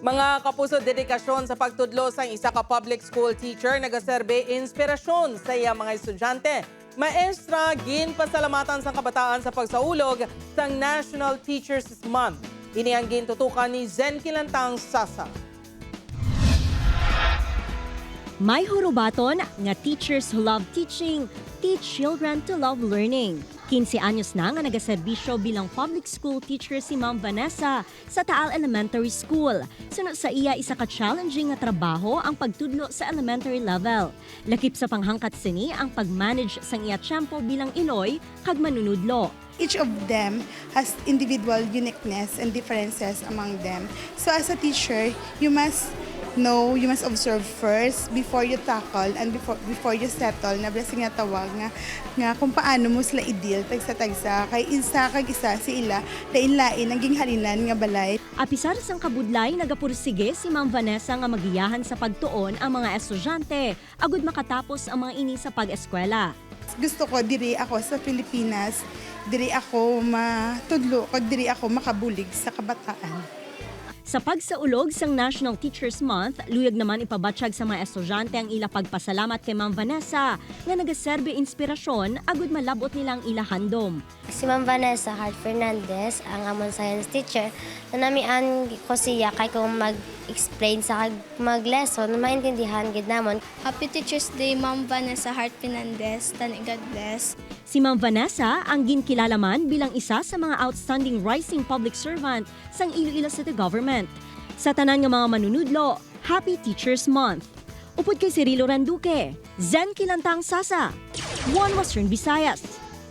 Mga kapuso dedikasyon sa pagtudlo sa isa ka public school teacher nagaserbe inspirasyon sa iya mga estudyante. Maestra, gin pasalamatan sa kabataan sa pagsaulog sa National Teachers Month. Ini ang gintutukan ni Zen Kilantang Sasa. May hurubaton nga teachers who love teaching, teach children to love learning. 15 anyos na nga nagaserbisyo bilang public school teacher si Ma'am Vanessa sa Taal Elementary School. Sunod sa iya isa ka challenging nga trabaho ang pagtudlo sa elementary level. Lakip sa panghangkat sini ang pag-manage sang iya tiyempo bilang Iloy kag manunudlo. each of them has individual uniqueness and differences among them. So as a teacher, you must know, you must observe first before you tackle and before before you settle na blessing nga tawag nga nga kung paano mo sila i-deal tagsa tagsa kay isa kag isa si ila lain-lain naging halinan nga balay. Apisar sang kabudlay nagapursige si Ma'am Vanessa nga magiyahan sa pagtuon ang mga estudyante agud makatapos ang mga ini sa pag-eskwela. gusto ko diri ako sa Pilipinas diri ako matudlo kag diri ako makabulig sa kabataan Sa pagsaulog sang National Teachers Month, luyag naman ipabatsyag sa mga estudyante ang ila pagpasalamat kay Ma'am Vanessa nga nagaserbe inspirasyon agud malabot nilang ila handom. Si Ma'am Vanessa Hart Fernandez, ang amon science teacher, na namian ko siya kay kung mag-explain sa kag mag-lesson, maintindihan gid namon. Happy Teacher's Day, Ma'am Vanessa Hart Fernandez. Tani God bless. Si Ma'am Vanessa ang ginkilala man bilang isa sa mga outstanding rising public servant sang Iloilo City Government. Sa tanan nga mga manunudlo, Happy Teachers Month. Upod kay Cirilo Randuque, Zen Kilantang Sasa, One Western Visayas.